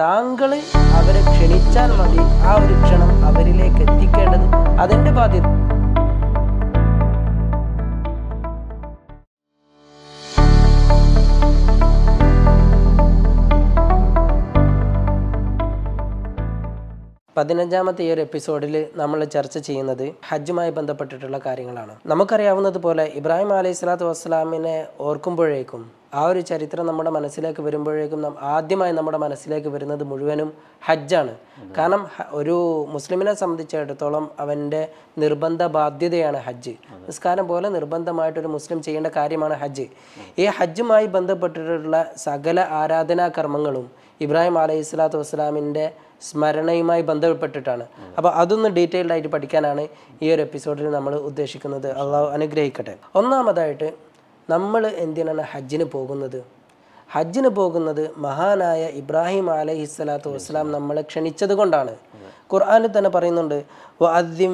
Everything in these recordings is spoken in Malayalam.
താങ്കൾ അവരെ ക്ഷണിച്ചാൽ മതി. ആ ഒരു ക്ഷണം അവരിലേക്ക് എത്തിക്കേണ്ടത് അതെന്റെ ബാധ്യത. പതിനഞ്ചാമത്തെ ഈ ഒരു എപ്പിസോഡിൽ നമ്മൾ ചർച്ച ചെയ്യുന്നത് ഹജ്ജുമായി ബന്ധപ്പെട്ടിട്ടുള്ള കാര്യങ്ങളാണ്. നമുക്കറിയാവുന്നത് പോലെ ഇബ്രാഹിം അലൈഹി സ്വലാത്തു വസ്സലാമിനെ ഓർക്കുമ്പോഴേക്കും ആ ഒരു ചരിത്രം നമ്മുടെ മനസ്സിലേക്ക് വരുമ്പോഴേക്കും ആദ്യമായി നമ്മുടെ മനസ്സിലേക്ക് വരുന്നത് മുഴുവനും ഹജ്ജാണ്. കാരണം ഒരു മുസ്ലിമിനെ സംബന്ധിച്ചിടത്തോളം അവന്റെ നിർബന്ധ ബാധ്യതയാണ് ഹജ്ജ്. നിസ്കാരം പോലെ നിർബന്ധമായിട്ടൊരു മുസ്ലിം ചെയ്യേണ്ട കാര്യമാണ് ഹജ്ജ്. ഈ ഹജ്ജുമായി ബന്ധപ്പെട്ടിട്ടുള്ള സകല ആരാധനാ കർമ്മങ്ങളും ഇബ്രാഹിം അലൈഹി സ്വലാത്തു വസ്സലാമിന്റെ സ്മരണയുമായി ബന്ധപ്പെട്ടിട്ടാണ്. അപ്പോൾ അതൊന്ന് ഡീറ്റെയിൽഡ് ആയിട്ട് പഠിക്കാനാണ് ഈ ഒരു എപ്പിസോഡിൽ നമ്മൾ ഉദ്ദേശിക്കുന്നത്. അള്ളാഹു അനുഗ്രഹിക്കട്ടെ. ഒന്നാമതായിട്ട് നമ്മൾ എന്തിനാണ് ഹജ്ജിന് പോകുന്നത്? ഹജ്ജിന് പോകുന്നത് മഹാനായ ഇബ്രാഹിം അലഹി സ്വലാത്തു വസ്സലാം നമ്മളെ ക്ഷണിച്ചത് കൊണ്ടാണ്. ഖുർആനിൽ തന്നെ പറയുന്നുണ്ട് ഹജ്ജി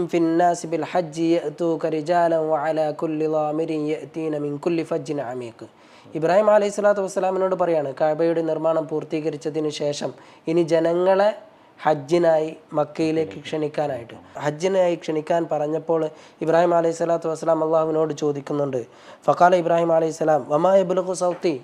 ഇബ്രാഹിം അലൈഹി സ്വലാത്തു വസ്സലാമിനോട് പറയാണ് കാബയുടെ നിർമ്മാണം പൂർത്തീകരിച്ചതിന് ശേഷം ഇനി ജനങ്ങളെ ഹജ്ജിനായി മക്കയിലേക്ക് ക്ഷണിക്കാനായിട്ട്. ഹജ്ജിനായി ക്ഷണിക്കാൻ പറഞ്ഞപ്പോൾ ഇബ്രാഹിം അലൈഹി സ്വലാത്തു വസ്സലാം അള്ളാഹുവിനോട് ചോദിക്കുന്നുണ്ട്. ഫക്കാല ഇബ്രാഹിം അലൈഹി സ്വലാം വമാ എബുലഖു സൗത്തി?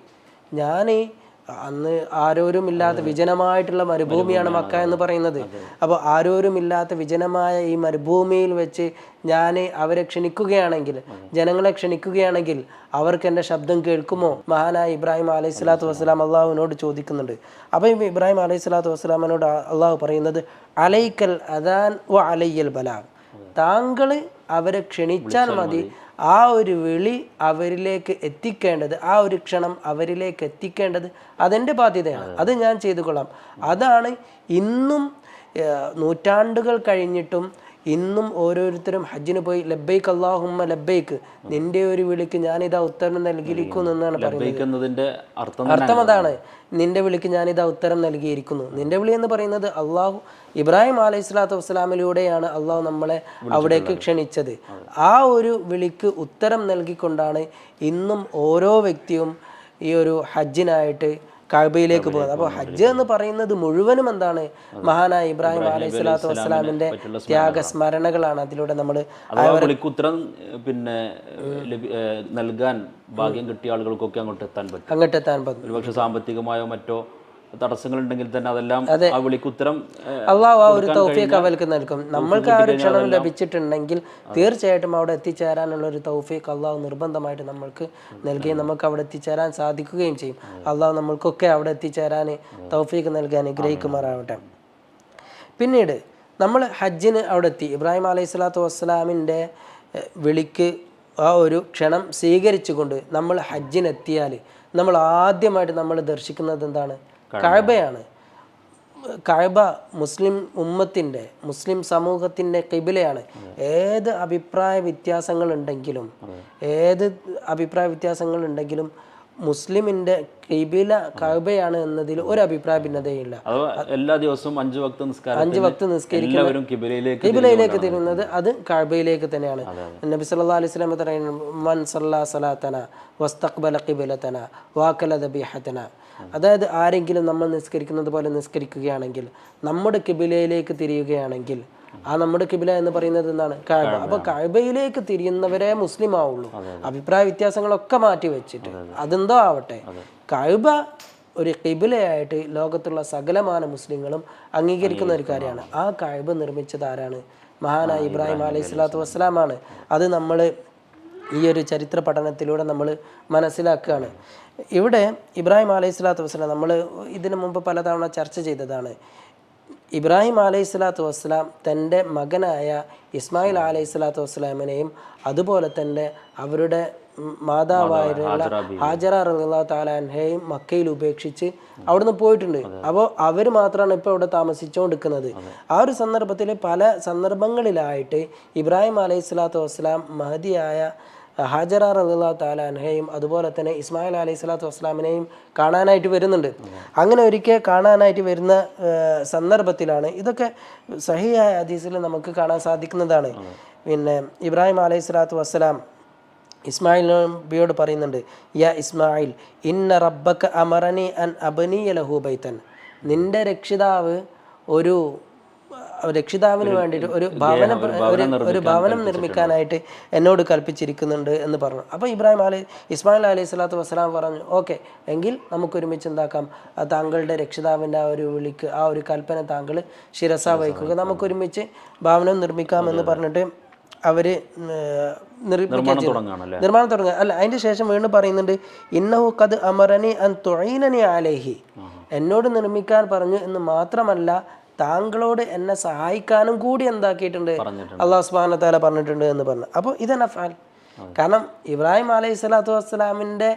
ഞാൻ അന്ന് ആരോരുമില്ലാത്ത വിജനമായിട്ടുള്ള മരുഭൂമിയാണ് മക്ക എന്ന് പറയുന്നത്. അപ്പോൾ ആരോരുമില്ലാത്ത വിജനമായ ഈ മരുഭൂമിയിൽ വെച്ച് ഞാൻ അവരെ ക്ഷണിക്കുകയാണെങ്കിൽ ജനങ്ങളെ ക്ഷണിക്കുകയാണെങ്കിൽ അവർക്ക് എന്റെ ശബ്ദം കേൾക്കുമോ? മഹാനായ ഇബ്രാഹിം അലൈഹി സ്വലാത്തു വസ്സലാം അള്ളാഹുവിനോട് ചോദിക്കുന്നുണ്ട്. അപ്പോൾ ഈ ഇബ്രാഹിം അലൈഹി സ്വലാത്തു വസ്സലാമിനോട് അള്ളാഹു പറയുന്നത് അലൈക്കൽ അദാൻ വ അലയ്യൽ ബലാ. താങ്കൾ അവരെ ക്ഷണിച്ചാൽ മതി. ആ ഒരു വിളി അവരിലേക്ക് എത്തിക്കേണ്ടത് ആ ഒരു ക്ഷണം അവരിലേക്ക് എത്തിക്കേണ്ടത് അതെന്റെ ബാധ്യതയാണ്. അത് ഞാൻ ചെയ്തു കൊള്ളാം അതാണ് ഇന്നും നൂറ്റാണ്ടുകൾ കഴിഞ്ഞിട്ടും ഇന്നും ഓരോരുത്തരും ഹജ്ജിന് പോയി ലബൈക്ക് അള്ളാഹുമ്മ ലബൈക്ക് നിന്റെ ഒരു വിളിക്ക് ഇതാ ഉത്തരം നൽകിയിരിക്കുന്നു എന്നാണ് പറയുന്നത്. അർത്ഥം അതാണ്. നിന്റെ വിളിക്ക് ഇതാ ഉത്തരം നൽകിയിരിക്കുന്നു. നിന്റെ വിളി എന്ന് പറയുന്നത് അള്ളാഹു ഇബ്രാഹിം അലൈഹി സ്വലാത്തു വസ്സലാമിലൂടെയാണ് അള്ളാഹു നമ്മളെ അവിടേക്ക് ക്ഷണിച്ചത്. ആ ഒരു വിളിക്ക് ഉത്തരം നൽകിക്കൊണ്ടാണ് ഇന്നും ഓരോ വ്യക്തിയും ഈ ഒരു ഹജ്ജിനായിട്ട് കഅബയിലേക്ക് പോകുന്നത്. അപ്പോൾ ഹജ്ജ് എന്ന് പറയുന്നത് മുഴുവനും എന്താണ്? മഹാനായ ഇബ്രാഹിം അലൈഹി സ്വലാത്തു വസ്സലാമിന്റെ ത്യാഗ സ്മരണകളാണ് അതിലൂടെ നമ്മൾ വിളിക്കുത്തരം പിന്നെ നൽകാൻ ഭാഗ്യം കിട്ടിയ ആളുകൾക്കൊക്കെ അങ്ങോട്ട് എത്താൻ പറ്റും. അങ്ങോട്ട് എത്താൻ പറ്റും. ഒരുപക്ഷെ സാമ്പത്തികമായോ മറ്റോ തടസ്സങ്ങൾ ഉണ്ടെങ്കിൽ തന്നെ അതെല്ലാം ആ വിളിക്കുത്തരം അള്ളാഹു ആ ഒരു തൗഫീഖ് അവൽക്ക് നൽകും നമ്മൾക്ക് ആ ഒരു ക്ഷണം ലഭിച്ചിട്ടുണ്ടെങ്കിൽ തീർച്ചയായിട്ടും അവിടെ എത്തിച്ചേരാനുള്ള ഒരു തൗഫീഖ് അള്ളാഹു നിർബന്ധമായിട്ട് നമ്മൾക്ക് നൽകുകയും നമുക്ക് അവിടെ എത്തിച്ചേരാൻ സാധിക്കുകയും ചെയ്യും. അള്ളാഹു നമ്മൾക്കൊക്കെ അവിടെ എത്തിച്ചേരാൻ തൗഫീഖ് നൽകി അനുഗ്രഹിക്കുമാറാവട്ടെ. പിന്നീട് നമ്മൾ ഹജ്ജിന് അവിടെ എത്തി. ഇബ്രാഹിം അലൈഹി സ്വലാത്തു വസ്സലാമിന്റെ വിളിക്ക് ആ ഒരു ക്ഷണം സ്വീകരിച്ചുകൊണ്ട് നമ്മൾ ഹജ്ജിനെത്തിയാൽ നമ്മൾ ആദ്യമായിട്ട് നമ്മൾ ദർശിക്കുന്നത് എന്താണ്? കഴബയാണ്. കഅബ മുസ്ലിം ഉമ്മത്തിന്റെ മുസ്ലിം സമൂഹത്തിന്റെ കിബിലയാണ്. ഏത് അഭിപ്രായ വ്യത്യാസങ്ങൾ ഉണ്ടെങ്കിലും ഏത് അഭിപ്രായ വ്യത്യാസങ്ങളുണ്ടെങ്കിലും മുസ്ലിമിന്റെ കിബില കഅബയാണ് എന്നതിൽ ഒരു അഭിപ്രായ ഭിന്നതയില്ല. എല്ലാ ദിവസവും അഞ്ചു വക്ത നിസ്കാരം അഞ്ച് വക്ത് നിസ്കരിക്കുന്നവരും കിബിലയിലേക്ക് കിബിലയിലേക്ക് തിരിയുന്നത്. അത് കഅബയിലേക്ക് തന്നെയാണ്. നബി സല്ലാ അലൈഹി വസല്ലം പറയുന്നത് മൻ സല്ലാ സലാത്തന വസ്തഖ്ബല കിബിലത്തന വാക്കല ദബിഹത്തന. അതായത് ആരെങ്കിലും നമ്മൾ നിസ്കരിക്കുന്നത് പോലെ നിസ്കരിക്കുകയാണെങ്കിൽ നമ്മുടെ കിബിലയിലേക്ക് തിരിയുകയാണെങ്കിൽ ആ നമ്മുടെ കിബില എന്ന് പറയുന്നത് എന്താണ്? കഅബ. അപ്പൊ കഅബയിലേക്ക് തിരിയുന്നവരെ മുസ്ലിം ആവുള്ളൂ അഭിപ്രായ വ്യത്യാസങ്ങളൊക്കെ മാറ്റി വെച്ചിട്ട് അതെന്തോ ആവട്ടെ. കഅബ ഒരു കിബിലയായിട്ട് ലോകത്തുള്ള സകലമാന മുസ്ലിങ്ങളും അംഗീകരിക്കുന്ന ഒരു കാര്യമാണ്. ആ കഅബ നിർമ്മിച്ചത് ആരാണ്? മഹാനായ ഇബ്രാഹിം അലൈഹി സ്വലാത്തു വസ്സലാമാണ്. അത് നമ്മൾ ഈ ഒരു ചരിത്ര പഠനത്തിലൂടെ നമ്മൾ മനസ്സിലാക്കുകയാണ്. ഇവിടെ ഇബ്രാഹിം അലൈഹി സ്വലാത്തു വസ്സലാം നമ്മൾ ഇതിനു മുമ്പ് പലതവണ ചർച്ച ചെയ്തതാണ്. ഇബ്രാഹിം അലൈഹി സ്വലാത്തു വസ്സലാം തന്റെ മകനായ ഇസ്മായിൽ അലൈഹി സ്വലാത്തു വസ്സലാമിനെയും അതുപോലെ തന്നെ അവരുടെ മാതാവായിരുന്ന ഹാജറ റളിയല്ലാഹു തആല അൻഹയെയും മക്കയിൽ ഉപേക്ഷിച്ച് അവിടുന്ന് പോയിട്ടുണ്ട്. അപ്പോൾ അവർ മാത്രമാണ് ഇപ്പോൾ അവിടെ താമസിച്ചുകൊണ്ടിരിക്കുന്നത്. ആ ഒരു സന്ദർഭത്തിൽ പല സന്ദർഭങ്ങളിലായിട്ട് ഇബ്രാഹിം അലൈഹി സ്വലാത്തു വസ്സലാം മഹദിയായ ഹാജറ റളിയല്ലാഹു തആല അൻഹയും അതുപോലെ തന്നെ ഇസ്മായിൽ അലൈഹി സ്വലാത്തു വസ്സലാമിനെയും കാണാനായിട്ട് വരുന്നുണ്ട്. അങ്ങനെ ഒരിക്കൽ കാണാനായിട്ട് വരുന്ന സന്ദർഭത്തിലാണ് ഇതൊക്കെ സഹിയായ ഹദീസിൽ നമുക്ക് കാണാൻ സാധിക്കുന്നതാണ്. പിന്നെ ഇബ്രാഹിം അലൈഹി സ്വലാത്തു വസ്സലാം ഇസ്മായിൽ നബിയോട് പറയുന്നുണ്ട് യാ ഇസ്മായിൽ ഇന്ന റബ്ബക്ക് അമറനി അൻ അബനിയ ലഹു ബൈത്തൻ നിന്റെ രക്ഷിതാവ് ഒരു രക്ഷിതാവിന് വേണ്ടിയിട്ട് ഒരു ഭവനം ഒരു ഭവനം നിർമ്മിക്കാനായിട്ട് എന്നോട് കൽപ്പിച്ചിരിക്കുന്നുണ്ട് എന്ന് പറഞ്ഞു. അപ്പോൾ ഇബ്രാഹിം അലി ഇസ്മായിൽ അലൈഹി സ്വലാത്തു വസ്സലാം പറഞ്ഞു ഓക്കെ എങ്കിൽ നമുക്ക് ഒരുമിച്ച് എന്താക്കാം? താങ്കളുടെ രക്ഷിതാവിന്റെ ആ ഒരു വിളിക്ക് ആ ഒരു കൽപ്പന താങ്കൾ ശിരസ വഹിക്കുക. നമുക്കൊരുമിച്ച് ഭവനം നിർമ്മിക്കാമെന്ന് പറഞ്ഞിട്ട് അവർ ഏർ, നിർമ്മാണം ചെയ്തു. നിർമ്മാണം തുടങ്ങുക. അല്ല അതിന്റെ ശേഷം വീണ്ടും പറയുന്നുണ്ട് ഇന്നഹു കത് അമറനി അൻ തൊഴീനനി ആലേഹി എന്നോട് നിർമ്മിക്കാൻ പറഞ്ഞു എന്ന് മാത്രമല്ല താങ്കളോട് എന്നെ സഹായിക്കാനും കൂടി എന്താക്കിയിട്ടുണ്ട്. അള്ളാഹു സുബാന താല പറഞ്ഞിട്ടുണ്ട് എന്ന് പറഞ്ഞു. അപ്പോൾ ഇതന്നെ ഫാൻ കാരണം ഇബ്രാഹിം അലൈഹി സ്വലാത്തു വസ്സലാമിന്റെ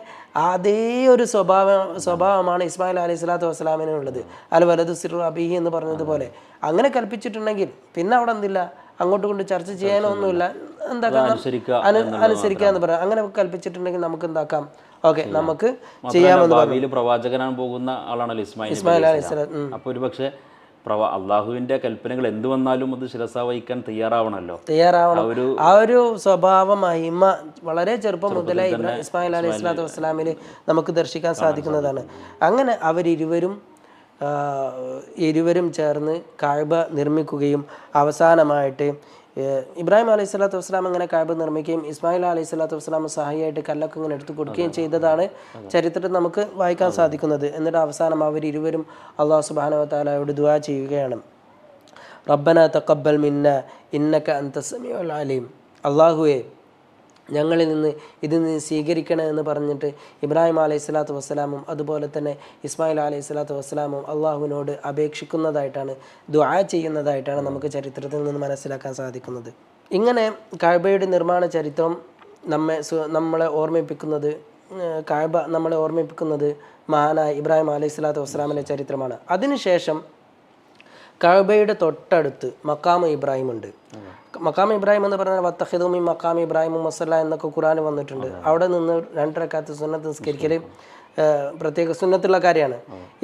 അതേ ഒരു സ്വഭാവ സ്വഭാവമാണ് ഇസ്മായിൽ അലൈഹി സ്വലാത്തു വസ്സലാമിനുള്ളത് അൽ വലതു സിറു അബിഹി എന്ന് പറഞ്ഞതുപോലെ. അങ്ങനെ കൽപ്പിച്ചിട്ടുണ്ടെങ്കിൽ പിന്നെ അവിടെ എന്തില്ല? അങ്ങോട്ട് കൊണ്ട് ചർച്ച ചെയ്യാനൊന്നുമില്ല. എന്താക്കാം അനുസരിക്കുക അനു അനുസരിക്കുക എന്ന് പറയാം. അങ്ങനെ കൽപ്പിച്ചിട്ടുണ്ടെങ്കിൽ നമുക്ക് എന്താക്കാം? ഓക്കെ നമുക്ക് ചെയ്യാമെന്ന് ഭാവിയിൽ പ്രവാചകനാൻ പോകുന്ന ആളാണല്ലോ ഇസ്മായിൽ ഇസ്മായിൽ അലൈഹി സ്വലാം. അപ്പൊ ഒരു പക്ഷേ പ്രവാ അള്ളാഹുവിന്റെ കൽപ്പനകൾ എന്ത് വന്നാലും അത് ശിരസ വഹിക്കാൻ തയ്യാറാവണല്ലോ തയ്യാറാവണം. ആ ഒരു ആ ഒരു സ്വഭാവ മഹിമ വളരെ ചെറുപ്പം മുതലേ ഇസ്മായിൽ അലൈഹി സ്വലാത്തു വസ്സലാമിൽ നമുക്ക് ദർശിക്കാൻ സാധിക്കുന്നതാണ്. അങ്ങനെ അവരിരുവരും ഇരുവരും ചേർന്ന് കാഴ്ബ നിർമ്മിക്കുകയും അവസാനമായിട്ട് ഇബ്രാഹിം അലൈഹി സ്വലാത്തു വസ്സലാം അങ്ങനെ കായബ് നിർമ്മിക്കുകയും ഇസ്മായിൽ അലൈഹി സ്വലാത്തു വസ്സലാം സഹായിയായിട്ട് കല്ലൊക്കെ ഇങ്ങനെ എടുത്തു കൊടുക്കുകയും ചെയ്തതാണ് ചരിത്രത്തിൽ നമുക്ക് വായിക്കാൻ സാധിക്കുന്നത്. എന്നിട്ട് അവസാനം അവർ ഇരുവരും അള്ളാഹു സുബാന താലയോട് ദുആ ചെയ്യുകയാണ്. റബ്ബന തക്കബൽ മിന്ന ഇന്നക അന്ത സമീഉൽ അലീം. അള്ളാഹുവെ ഞങ്ങളിൽ നിന്ന് ഇതിൽ നിന്ന് സ്വീകരിക്കണം എന്ന് പറഞ്ഞിട്ട് ഇബ്രാഹിം അലൈഹി സ്വലാത്തു വസ്സലാമും അതുപോലെ തന്നെ ഇസ്മായിൽ അലൈഹി സ്വലാത്തു വസ്സലാമും അള്ളാഹുവിനോട് അപേക്ഷിക്കുന്നതായിട്ടാണ് ദുആ ചെയ്യുന്നതായിട്ടാണ് നമുക്ക് ചരിത്രത്തിൽ നിന്ന് മനസ്സിലാക്കാൻ സാധിക്കുന്നത്. ഇങ്ങനെ കാഴ്ബയുടെ നിർമ്മാണ ചരിത്രം നമ്മെ നമ്മളെ ഓർമ്മിപ്പിക്കുന്നത് കാഴ്ബ നമ്മളെ ഓർമ്മിപ്പിക്കുന്നത് മഹാനായ ഇബ്രാഹിം അലൈഹി സ്വലാത്തു വസ്സലാമിന്റെ ചരിത്രമാണ്. അതിനുശേഷം കഅബയുടെ തൊട്ടടുത്ത് മക്കാമ ഇബ്രാഹിം ഉണ്ട്. മക്കാമ ഇബ്രാഹിം എന്ന് പറഞ്ഞാൽ വത്തഹിദുമി മക്കാം ഇബ്രാഹിം മസല്ല എന്നൊക്കെ ഖുറാൻ വന്നിട്ടുണ്ട്. അവിടെ നിന്ന് രണ്ടരക്കാത്ത് സുന്നത്ത് നിസ്കരിക്കൽ പ്രത്യേക സുന്നത്തുള്ള കാര്യമാണ്.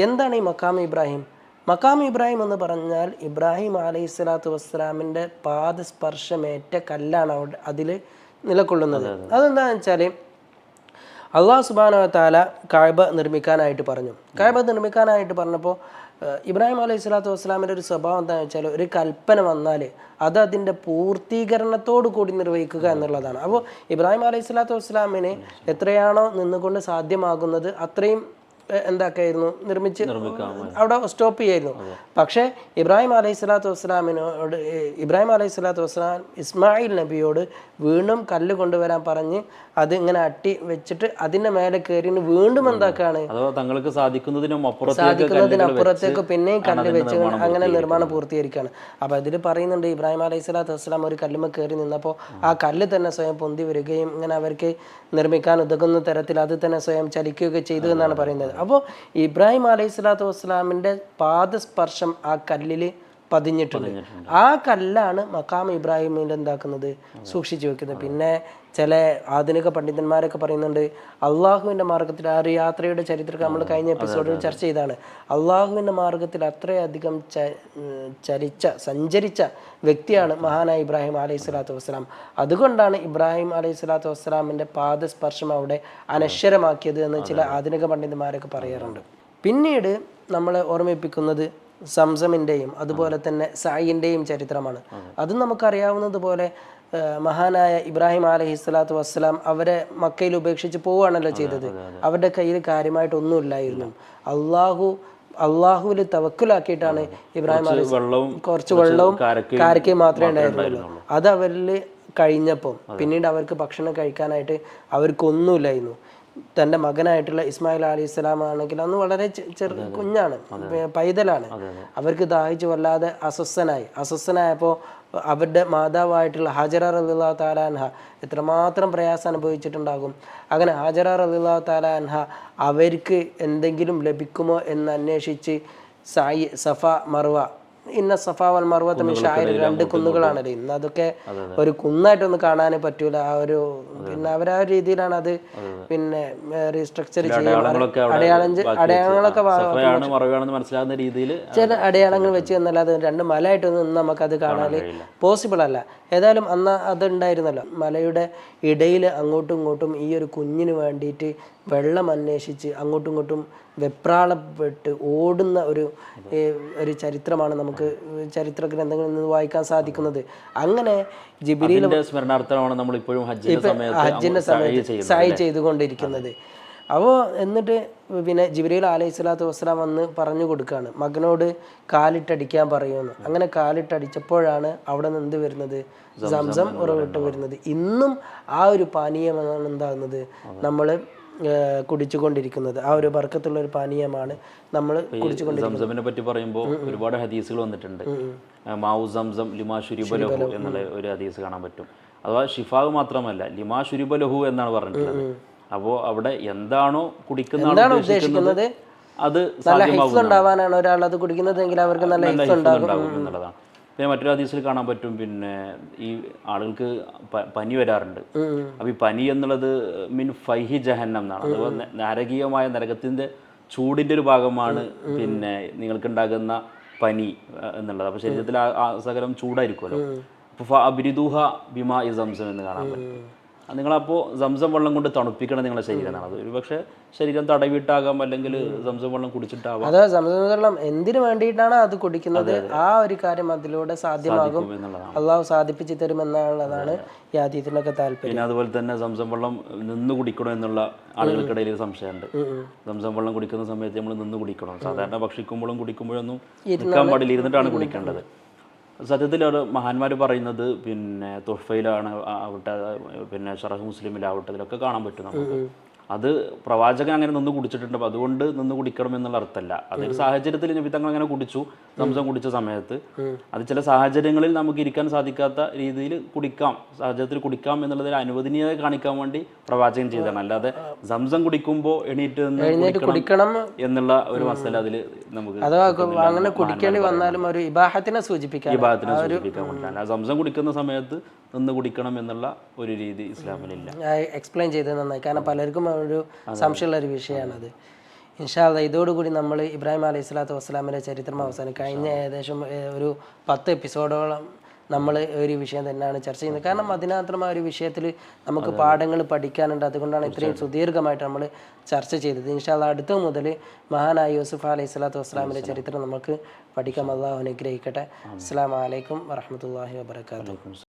എന്താണ് ഈ മക്കാം ഇബ്രാഹിം? മക്കാം ഇബ്രാഹിം എന്ന് പറഞ്ഞാൽ ഇബ്രാഹിം അലൈഹി സ്വലാത്തു വസ്സലാമിന്റെ പാദസ്പർശമേറ്റ കല്ലാണ് അവിടെ അതിൽ നിലകൊള്ളുന്നത് അതെന്താണെന്ന് വെച്ചാൽ അള്ളാഹു സുബാന താല കാഴ്ബ നിർമ്മിക്കാനായിട്ട് പറഞ്ഞു. കാഴ്ബ നിർമ്മിക്കാനായിട്ട് പറഞ്ഞപ്പോൾ ഇബ്രാഹിം അലൈഹി സ്വലാത്തു വസ്സലാമിന്റെ ഒരു സ്വഭാവം എന്താണെന്ന് വെച്ചാൽ ഒരു കൽപ്പന വന്നാൽ അത് അതിന്റെ പൂർത്തീകരണത്തോടു കൂടി നിർവഹിക്കുക എന്നുള്ളതാണ്. അപ്പോൾ ഇബ്രാഹിം അലൈഹി സ്വലാത്തു വസ്സലാമിന് എത്രയാണോ നിന്നുകൊണ്ട് സാധ്യമാകുന്നത് അത്രയും എന്താക്കായിരുന്നു? നിർമ്മിച്ച് അവിടെ സ്റ്റോപ്പ് ചെയ്യായിരുന്നു. പക്ഷേ ഇബ്രാഹിം അലൈഹി സ്വലാത്തു വസ്സലാമിനോട് ഇബ്രാഹിം അലൈഹി സ്വലാത്തു വസ്സലാം ഇസ്മായിൽ നബിയോട് വീണ്ടും കല്ല് കൊണ്ടുവരാൻ പറഞ്ഞ് അത് ഇങ്ങനെ അട്ടി വെച്ചിട്ട് അതിന്റെ മേലെ കയറി വീണ്ടും എന്താക്കാണ്? തങ്ങൾക്ക് സാധിക്കുന്നതിനും സാധിക്കുന്നതിനപ്പുറത്തേക്ക് പിന്നെയും കല്ല് വെച്ച് അങ്ങനെ നിർമ്മാണം പൂർത്തീകരിക്കുകയാണ്. അപ്പൊ അതിൽ പറയുന്നുണ്ട് ഇബ്രാഹിം അലൈഹി സ്വലാത്തു വസ്സലാം ഒരു കല്ലുമ കയറി നിന്നപ്പോൾ ആ. കല്ല് തന്നെ സ്വയം പൊന്തി വരികയും ഇങ്ങനെ അവർക്ക് നിർമ്മിക്കാൻ ഉതകുന്ന തരത്തിൽ അത് തന്നെ സ്വയം ചലിക്കുകയൊക്കെ ചെയ്തു എന്നാണ് പറയുന്നത്. അപ്പോൾ ഇബ്രാഹിം അലൈഹി സ്വലാത്തു വസ്സലാമിന്റെ പാദസ്പർശം ആ കല്ലിൽ പതിഞ്ഞിട്ടുണ്ട്. ആ കല്ലാണ് മക്കാം ഇബ്രാഹിമിൽ എന്താക്കുന്നത്? സൂക്ഷിച്ചു വെക്കുന്നത്. പിന്നെ ചില ആധുനിക പണ്ഡിതന്മാരൊക്കെ പറയുന്നുണ്ട് അള്ളാഹുവിന്റെ മാർഗത്തിൽ ആ ഒരു യാത്രയുടെ ചരിത്രമൊക്കെ നമ്മൾ കഴിഞ്ഞ എപ്പിസോഡിൽ ചർച്ച ചെയ്താണ് അള്ളാഹുവിന്റെ മാർഗത്തിൽ അത്രയധികം ചലിച്ച സഞ്ചരിച്ച വ്യക്തിയാണ് മഹാനായ ഇബ്രാഹിം അലൈഹി സ്വലാത്തു വസ്സലാം. അതുകൊണ്ടാണ് ഇബ്രാഹിം അലൈഹി സ്വലാത്തു വസ്സലാമിന്റെ പാദസ്പർശം അവിടെ അനശ്വരമാക്കിയത് എന്ന് ചില ആധുനിക പണ്ഡിതന്മാരൊക്കെ പറയാറുണ്ട്. പിന്നീട് നമ്മളെ ഓർമ്മിപ്പിക്കുന്നത് സംസമിന്റെയും അതുപോലെ തന്നെ സായിന്റെയും ചരിത്രമാണ്. അത് നമുക്കറിയാവുന്നത് പോലെ മഹാനായ ഇബ്രാഹിം അലഹി സ്വലാത്തു വസ്സലാം അവരെ മക്കയിൽ ഉപേക്ഷിച്ച് പോവുകയാണല്ലോ ചെയ്തത്. അവരുടെ കയ്യിൽ കാര്യമായിട്ടൊന്നുമില്ലായിരുന്നു അള്ളാഹു അള്ളാഹുവിൽ തവക്കുലാക്കിയിട്ടാണ് ഇബ്രാഹിം അലഹി വെള്ളവും കുറച്ച് വെള്ളവും കാരക്കയും മാത്രമേ ഉണ്ടായിരുന്നുള്ളൂ. അത് അവരിൽ കഴിഞ്ഞപ്പം പിന്നീട് അവർക്ക് ഭക്ഷണം കഴിക്കാനായിട്ട് അവർക്കൊന്നുമില്ലായിരുന്നു. തന്റെ മകനായിട്ടുള്ള ഇസ്മായിൽ അലി ഇസ്ലാം ആണെങ്കിൽ അന്ന് വളരെ ചെറു കുഞ്ഞാണ് പൈതലാണ്. അവർക്ക് ദാഹിച്ച് വല്ലാതെ അസ്വസ്ഥനായി. അസ്വസ്ഥനായപ്പോൾ അവരുടെ മാതാവായിട്ടുള്ള ഹാജറ റലിള്ള താലാൻഹ എത്രമാത്രം പ്രയാസം അനുഭവിച്ചിട്ടുണ്ടാകും. അങ്ങനെ ഹാജറ റലിള്ള താലാൻഹ അവർക്ക് എന്തെങ്കിലും ലഭിക്കുമോ എന്ന് അന്വേഷിച്ച് സായി സഫ മർവ ഇന്ന സഫാവൽ വൽ മർവ തമ്മിൽ ഷായർ രണ്ട് കുന്നുകളാണല്ലോ ഇന്ന്. അതൊക്കെ ഒരു കുന്നായിട്ടൊന്നും കാണാനേ പറ്റൂല. ആ ഒരു പിന്നെ അവർ ആ ഒരു രീതിയിലാണ് അത് പിന്നെ റീസ്ട്രക്ചർ ചെയ്യുന്നത് അടയാളങ്ങളൊക്കെ അടയാളം മനസ്സിലാകുന്ന രീതിയിൽ ചില അടയാളങ്ങൾ വെച്ച് എന്നല്ലാതെ രണ്ട് മലയായിട്ടൊന്നും ഇന്ന് നമുക്കത് കാണാൻ പോസിബിൾ അല്ല. ഏതായാലും അന്ന് അത് ഉണ്ടായിരുന്നല്ലോ മലയുടെ ഇടയിൽ അങ്ങോട്ടും ഇങ്ങോട്ടും ഈ ഒരു കുഞ്ഞിന് വേണ്ടിയിട്ട് വെള്ളം അന്വേഷിച്ച് അങ്ങോട്ടും ഇങ്ങോട്ടും വെപ്രാളപ്പെട്ട് ഓടുന്ന ഒരു ഒരു ചരിത്രമാണ് നമുക്ക് ചരിത്ര ഗ്രന്ഥങ്ങളിൽ നിന്ന് വായിക്കാൻ സാധിക്കുന്നത്. അങ്ങനെ ജിബിരിയിൽ സ്മരണാർത്ഥമാണ് നമ്മൾ ഇപ്പോഴും ഹജ്ജിന്റെ സമയത്ത് സായി ചെയ്തുകൊണ്ടിരിക്കുന്നത്. അപ്പോൾ എന്നിട്ട് പിന്നെ ജിബ്രീൽ അലൈഹി സ്വലാത്തു വസ്സലാം വന്ന് പറഞ്ഞു കൊടുക്കുകയാണ് മകനോട് കാലിട്ടടിക്കാൻ പറയുമെന്ന് അങ്ങനെ കാലിട്ടടിച്ചപ്പോഴാണ് അവിടെ നിന്ന് എന്ത് വരുന്നത്? സംസം ഉറവിട്ട് വരുന്നത്. ഇന്നും ആ ഒരു പാനീയമാണ് എന്താകുന്നത്? നമ്മൾ കുടിച്ചുകൊണ്ടിരിക്കുന്നത്. ആ ഒരു ബർക്കത്തുള്ള ഒരു പാനീയമാണ് നമ്മൾ കുടിച്ചുകൊണ്ടിരിക്കുന്നത്. സംസമിനെ പറ്റി പറയുമ്പോൾ ഒരുപാട് ഹദീസുകൾ വന്നിട്ടുണ്ട്. മാവു സംസം ലിമാ ശുരിബലഹു എന്നുള്ള ഒരു ഹദീസ് കാണാൻ പറ്റും. അഥവാ ഷിഫാവ് മാത്രമല്ല ലിമാ ശുരിബലഹു എന്നാണ് പറഞ്ഞിട്ടുള്ളത്. അപ്പോൾ അവിടെ എന്താണോ കുടിക്കുന്ന ഉദ്ദേശിക്കുന്നത്? അത് ഉണ്ടാവാനാണ് ഒരാൾ അത് കുടിക്കുന്നതെങ്കിൽ അവർക്ക് നല്ല എന്നുള്ളതാണ്. പിന്നെ മറ്റൊരു ഹദീസിൽ കാണാൻ പറ്റും. പിന്നെ ഈ ആളുകൾക്ക് പനി വരാറുണ്ട്. അപ്പൊ ഈ പനി എന്നുള്ളത് മീൻ ഫൈഹി ജഹന്നം എന്നാണ്. അതുപോലെ നരകീയമായ നരകത്തിന്റെ ചൂടിന്റെ ഒരു ഭാഗമാണ് പിന്നെ നിങ്ങൾക്ക് ഉണ്ടാകുന്ന പനി എന്നുള്ളത്. അപ്പൊ ശരീരത്തിൽ സകലം ചൂടായിരിക്കുമല്ലോ. അപ്പൊ അബിരിദൂഹ ബിമാ ഇസംസൻ എന്ന് കാണാൻ പറ്റും. നിങ്ങളപ്പോൾ സംസം വെള്ളം കൊണ്ട് തണുപ്പിക്കണം നിങ്ങളുടെ ശരീരം അത് ഒരു പക്ഷേ ശരീരം തടവിട്ടാകാം അല്ലെങ്കിൽ സംസം വെള്ളം കുടിച്ചിട്ടാവാം. സംസം വെള്ളം എന്തിനു വേണ്ടിയിട്ടാണ് അത് കുടിക്കുന്നത്? ആ ഒരു കാര്യം അതിലൂടെ സാധ്യമാകും. എന്നുള്ളതാണ്. അള്ളാഹു സാധിപ്പിച്ചു തരുമെന്നുള്ളതാണ് ഈ ആദ്യത്തിനൊക്കെ താല്പര്യം. പിന്നെ അതുപോലെ തന്നെ സംസം വെള്ളം നിന്ന് കുടിക്കണം എന്നുള്ള ആളുകൾക്കിടയിൽ ഒരു സംശയമുണ്ട്. സംസം വെള്ളം കുടിക്കുന്ന സമയത്ത് നമ്മൾ നിന്ന് കുടിക്കണം. സാധാരണ ഭക്ഷിക്കുമ്പോഴും കുടിക്കുമ്പോഴൊന്നും നിൽക്കാൻ പാടില്ല. ഇരുന്നിട്ടാണ് കുടിക്കേണ്ടത്. സത്യത്തിൽ ഒരു മഹാന്മാർ പറയുന്നത് പിന്നെ തുഫയിലാണ് ആവട്ടെ പിന്നെ ഷറഹ് മുസ്ലിമിലാവട്ടെ ഇതിലൊക്കെ കാണാൻ പറ്റും നമുക്ക് അത് പ്രവാചകൻ അങ്ങനെ നിന്ന് കുടിച്ചിട്ടുണ്ട്. അപ്പൊ അതുകൊണ്ട് നിന്ന് കുടിക്കണം എന്നുള്ള അർത്ഥമല്ല. അതൊരു സാഹചര്യത്തിൽ നബി തങ്ങൾ അങ്ങനെ കുടിച്ചു. സംസം കുടിച്ച സമയത്ത്. അത് ചില സാഹചര്യങ്ങളിൽ നമുക്ക് ഇരിക്കാൻ സാധിക്കാത്ത രീതിയിൽ കുടിക്കാം. സാഹചര്യത്തിൽ കുടിക്കാം എന്നുള്ളതിൽ അനുവദനീയത കാണിക്കാൻ വേണ്ടി പ്രവാചകൻ ചെയ്തതാണ്. അല്ലാതെ സംസം കുടിക്കുമ്പോൾ എണീറ്റ് നിന്ന് കുടിക്കണം എന്നുള്ള ഒരു മസല അതിൽ നമുക്ക് അങ്ങനെ കുടിക്കേണ്ടി വന്നാലും ഒരു ഇബാഹത്തിനെ സൂചിപ്പിക്കാൻ സംസം കുടിക്കുന്ന സമയത്ത് നിന്ന് കുടിക്കണം എന്നുള്ള ഒരു രീതി ഇസ്ലാമിലില്ല. എക്സ്പ്ലെയിൻ ചെയ്തത് നന്നായി. കാരണം പലർക്കും ഒരു സംശയമുള്ള ഒരു വിഷയമാണത്. ഇൻഷാല്ല ഇതോടുകൂടി നമ്മൾ ഇബ്രാഹിം അലൈഹി സ്വലാത്തു വസ്സലാമിന്റെ ചരിത്രം അവസാനം കഴിഞ്ഞ ഏകദേശം ഒരു പത്ത് എപ്പിസോഡോളം നമ്മൾ ഒരു വിഷയം തന്നെയാണ് ചർച്ച ചെയ്യുന്നത്. കാരണം അതിനാത്രം ആ ഒരു വിഷയത്തിൽ നമുക്ക് പാഠങ്ങൾ പഠിക്കാനുണ്ട്. അതുകൊണ്ടാണ് ഇത്രയും സുദീർഘമായിട്ട് നമ്മൾ ചർച്ച ചെയ്തത്. ഇൻഷാല്ല അടുത്ത മുതൽ മഹാനായ യൂസുഫ് അലൈഹി സ്വലാത്തു വസ്സലാമിന്റെ ചരിത്രം നമുക്ക് പഠിക്കാം. അള്ളാഹു അനുഗ്രഹിക്കട്ടെ. അസ്സാം വലൈക്കും വറഹമത്തല്ലാഹി വാബർക്കാത്തു